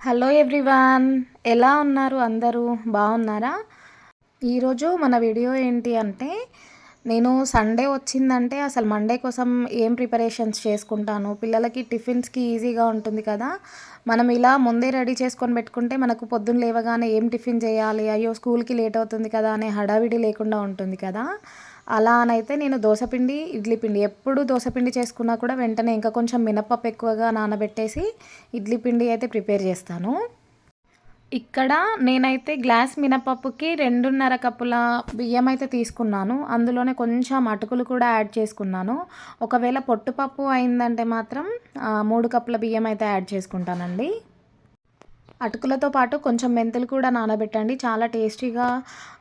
Hello everyone ఎలా ఉన్నారు అందరూ? బాగున్నారా? ఈరోజు మన వీడియో ఏంటి అంటే నేను సండే వచ్చిందంటే అసలు మండే కోసం ఏం ప్రిపరేషన్స్ చేసుకుంటాను? పిల్లలకి టిఫిన్స్కి ఈజీగా ఉంటుంది కదా? మనం ఇలా ముందే రెడీ చేసుకొని పెట్టుకుంటే మనకు పొద్దున్న లేవగానే ఏం టిఫిన్ చేయాలి? అయ్యో స్కూల్కి లేట్ అవుతుంది కదా అనే హడావిడి లేకుండా ఉంటుంది కదా? అలా అనైతే నేను దోశపిండి ఇడ్లీ పిండి ఎప్పుడు దోశపిండి చేసుకున్నా కూడా వెంటనే ఇంకా కొంచెం మినపప్పు ఎక్కువగా నానబెట్టేసి ఇడ్లీ పిండి అయితే ప్రిపేర్ చేస్తాను. ఇక్కడ నేనైతే గ్లాస్ మినపప్పుకి రెండున్నర కప్పుల బియ్యం అయితే తీసుకున్నాను. అందులోనే కొంచెం అటుకులు కూడా యాడ్ చేసుకున్నాను. ఒకవేళ పొట్టుపప్పు అయిందంటే మాత్రం మూడు కప్పుల బియ్యం అయితే యాడ్ చేసుకుంటానండి. అటుకులతో పాటు కొంచెం మెంతులు కూడా నానబెట్టండి. చాలా టేస్టీగా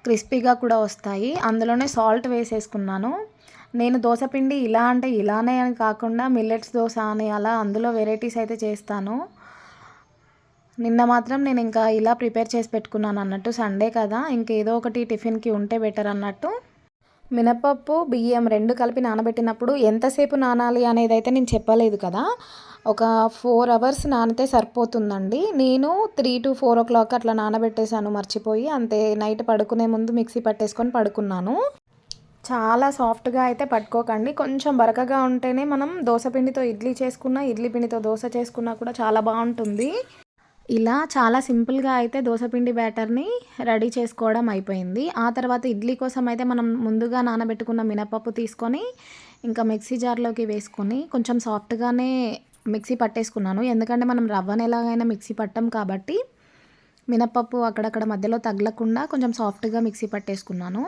క్రిస్పీగా కూడా వస్తాయి. అందులోనే సాల్ట్ వేసేసుకున్నాను. నేను దోశపిండి ఇలా అంటే ఇలానే అని కాకుండా మిల్లెట్స్ దోశ అని అలా అందులో వెరైటీస్ అయితే చేస్తాను. నిన్న మాత్రం నేను ఇంకా ఇలా ప్రిపేర్ చేసి పెట్టుకున్నాను అన్నట్టు సండే కదా ఇంకేదో ఒకటి టిఫిన్కి ఉంటే బెటర్ అన్నట్టు. మినపప్పు బియ్యం రెండు కలిపి నానబెట్టినప్పుడు ఎంతసేపు నానాలి అనేది అయితే నేను చెప్పలేదు కదా ఒక ఫోర్ అవర్స్ నానితే సరిపోతుందండి. నేను three to four o'clock అట్లా నానబెట్టేశాను మర్చిపోయి అంతే నైట్ పడుకునే ముందు మిక్సీ పట్టేసుకొని పడుకున్నాను. చాలా సాఫ్ట్గా అయితే పట్టుకోకండి. కొంచెం బరకగా ఉంటేనే మనం దోశ పిండితో ఇడ్లీ చేసుకున్నా ఇడ్లీ పిండితో దోశ చేసుకున్నా కూడా చాలా బాగుంటుంది. ఇలా చాలా సింపుల్గా అయితే దోశపిండి బ్యాటర్ని రెడీ చేసుకోవడం అయిపోయింది. ఆ తర్వాత ఇడ్లీ కోసం అయితే మనం ముందుగా నానబెట్టుకున్న మినపప్పు తీసుకొని ఇంకా మిక్సీ జార్లోకి వేసుకొని కొంచెం సాఫ్ట్గానే మిక్సీ పట్టేసుకున్నాను. ఎందుకంటే మనం రవ్వను ఎలాగైనా మిక్సీ పట్టాం కాబట్టి మినపప్పు అక్కడక్కడ మధ్యలో తగలకుండా కొంచెం సాఫ్ట్గా మిక్సీ పట్టేసుకున్నాను.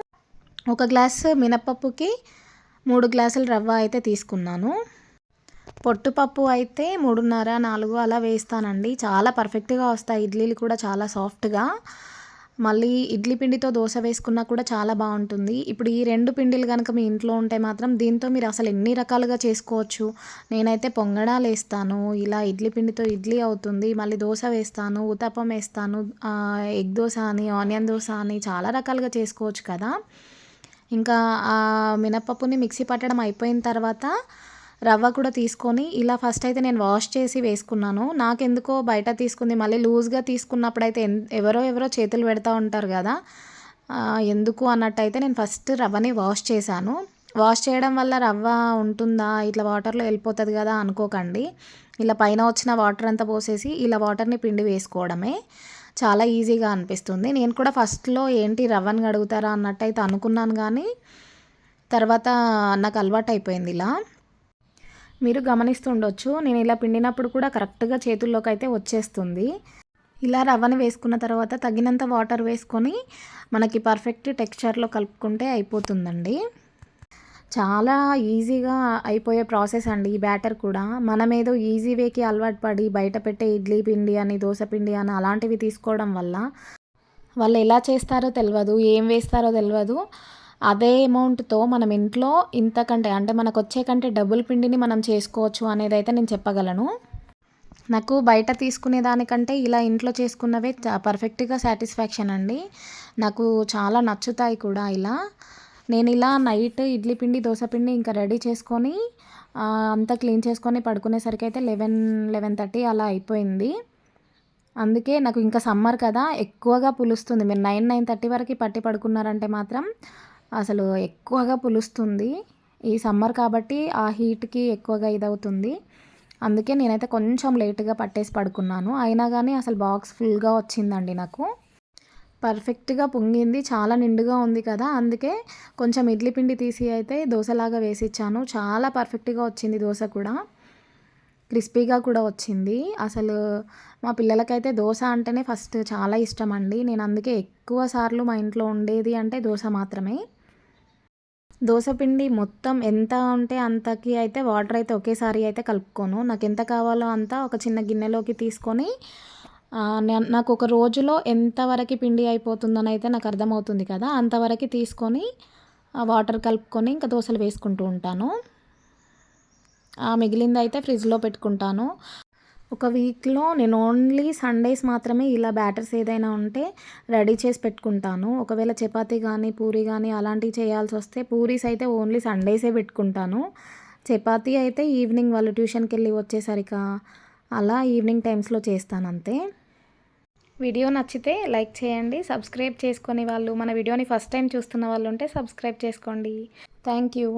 ఒక గ్లాస్ మినపప్పుకి మూడు గ్లాసులు రవ్వ అయితే తీసుకున్నాను. పొట్టుపప్పు అయితే మూడున్నర నాలుగు అలా వేస్తానండి. చాలా పర్ఫెక్ట్గా వస్తాయి. ఇడ్లీలు కూడా చాలా సాఫ్ట్గా. మళ్ళీ ఇడ్లీ పిండితో దోశ వేసుకున్నా కూడా చాలా బాగుంటుంది. ఇప్పుడు ఈ రెండు పిండిలు కనుక మీ ఇంట్లో ఉంటే మాత్రం దీంతో మీరు అసలు ఎన్ని రకాలుగా చేసుకోవచ్చు? నేనైతే పొంగడాలు వేస్తాను. ఇలా ఇడ్లీ పిండితో ఇడ్లీ అవుతుంది. మళ్ళీ దోశ వేస్తాను ఉతప్పం వేస్తాను ఎగ్ దోశ అని ఆనియన్ దోశ అని చాలా రకాలుగా చేసుకోవచ్చు కదా. ఇంకా ఆ మినపప్పుని మిక్సీ పట్టడం అయిపోయిన తర్వాత రవ్వ కూడా తీసుకొని ఇలా ఫస్ట్ అయితే నేను వాష్ చేసి వేసుకున్నాను. నాకెందుకో బయట తీసుకుంది. మళ్ళీ లూజ్గా తీసుకున్నప్పుడు అయితే ఎవరో ఎవరో చేతులు పెడతా ఉంటారు కదా. ఎందుకు అన్నట్టు అయితే నేను ఫస్ట్ రవ్వని వాష్ చేశాను. వాష్ చేయడం వల్ల రవ్వ ఉంటుందా? ఇట్లా వాటర్లో వెళ్ళిపోతుంది కదా అనుకోకండి. ఇలా పైన వచ్చిన వాటర్ అంతా పోసేసి ఇలా వాటర్ని పిండి వేసుకోవడమే చాలా ఈజీగా అనిపిస్తుంది. నేను కూడా ఫస్ట్లో ఏంటి రవ్వని కడుగుతారా అన్నట్టు అయితే అనుకున్నాను కానీ తర్వాత నాకు అలవాటు అయిపోయింది ఇలా. మీరు గమనిస్తుండొచ్చు. నేను ఇలా పిండినప్పుడు కూడా కరెక్ట్గా చేతుల్లోకి అయితే వచ్చేస్తుంది. ఇలా రవ్వని వేసుకున్న తర్వాత తగినంత వాటర్ వేసుకొని మనకి పర్ఫెక్ట్ టెక్స్చర్లో కలుపుకుంటే అయిపోతుందండి. చాలా ఈజీగా అయిపోయే ప్రాసెస్ అండి ఈ బ్యాటర్ కూడా. మనమేదో ఈజీ వేకి అలవాటు పడి బయట పెట్టే ఇడ్లీ పిండి అని దోశ పిండి అని అలాంటివి తీసుకోవడం వల్ల వాళ్ళు ఎలా చేస్తారో తెలియదు ఏం వేస్తారో తెలియదు అదే అమౌంట్తో మనం ఇంట్లో ఇంతకంటే అంటే మనకు వచ్చే కంటే డబుల్ పిండిని మనం చేసుకోవచ్చు అనేది అయితే నేను చెప్పగలను. నాకు బయట తీసుకునే దానికంటే ఇలా ఇంట్లో చేసుకున్నవే పర్ఫెక్ట్గా సాటిస్ఫాక్షన్ అండి. నాకు చాలా నచ్చుతాయి కూడా ఇలా. నేను ఇలా నైట్ ఇడ్లీ పిండి దోశ పిండి ఇంకా రెడీ చేసుకొని అంతా క్లీన్ చేసుకొని పడుకునేసరికి అయితే లెవెన్ లెవెన్ థర్టీ అలా అయిపోయింది. అందుకే నాకు ఇంకా సమ్మర్ కదా ఎక్కువగా పులుస్తుంది. మీరు నైన్ నైన్ థర్టీ వరకు పట్టి పడుకున్నారంటే మాత్రం అసలు ఎక్కువగా పులుస్తుంది. ఈ సమ్మర్ కాబట్టి ఆ హీట్కి ఎక్కువగా ఇదవుతుంది. అందుకే నేనైతే కొంచెం లేట్గా పట్టేసి పడుకున్నాను. అయినా కానీ అసలు బాక్స్ ఫుల్గా వచ్చిందండి నాకు. పర్ఫెక్ట్గా పొంగింది. చాలా నిండుగా ఉంది కదా. అందుకే కొంచెం ఇడ్లీ పిండి తీసి అయితే దోశలాగా వేసిచ్చాను. చాలా పర్ఫెక్ట్గా వచ్చింది దోశ కూడా. క్రిస్పీగా కూడా వచ్చింది. అసలు మా పిల్లలకైతే దోశ అంటేనే ఫస్ట్ చాలా ఇష్టం అండి. నేను అందుకే ఎక్కువ సార్లు మా ఇంట్లో ఉండేది అంటే దోశ మాత్రమే. దోశపిండి మొత్తం ఎంత ఉంటే అంతకి అయితే వాటర్ అయితే ఒకేసారి అయితే కలుపుకోను. నాకు ఎంత కావాలో అంతా ఒక చిన్న గిన్నెలోకి తీసుకొని నాకు ఒక రోజులో ఎంతవరకు పిండి అయిపోతుందని అయితే నాకు అర్థమవుతుంది కదా. అంతవరకు తీసుకొని వాటర్ కలుపుకొని ఇంకా దోశలు వేసుకుంటూ ఉంటాను. మిగిలింది అయితే ఫ్రిడ్జ్లో పెట్టుకుంటాను. ఒక వీక్లో నేను ఓన్లీ సండేస్ మాత్రమే ఇలా బ్యాటర్స్ ఏదైనా ఉంటే రెడీ చేసి పెట్టుకుంటాను. ఒకవేళ చపాతి కానీ పూరి కానీ అలాంటివి చేయాల్సి వస్తే పూరీస్ అయితే ఓన్లీ సండేసే పెట్టుకుంటాను. చపాతీ అయితే ఈవినింగ్ వాళ్ళు ట్యూషన్కి వెళ్ళి వచ్చేసరికి అలా ఈవినింగ్ టైమ్స్లో చేస్తాను అంతే. వీడియో నచ్చితే లైక్ చేయండి సబ్స్క్రైబ్ చేసుకొని వాళ్ళు మన వీడియోని ఫస్ట్ టైం చూస్తున్న వాళ్ళు ఉంటే సబ్స్క్రైబ్ చేసుకోండి. Thank you.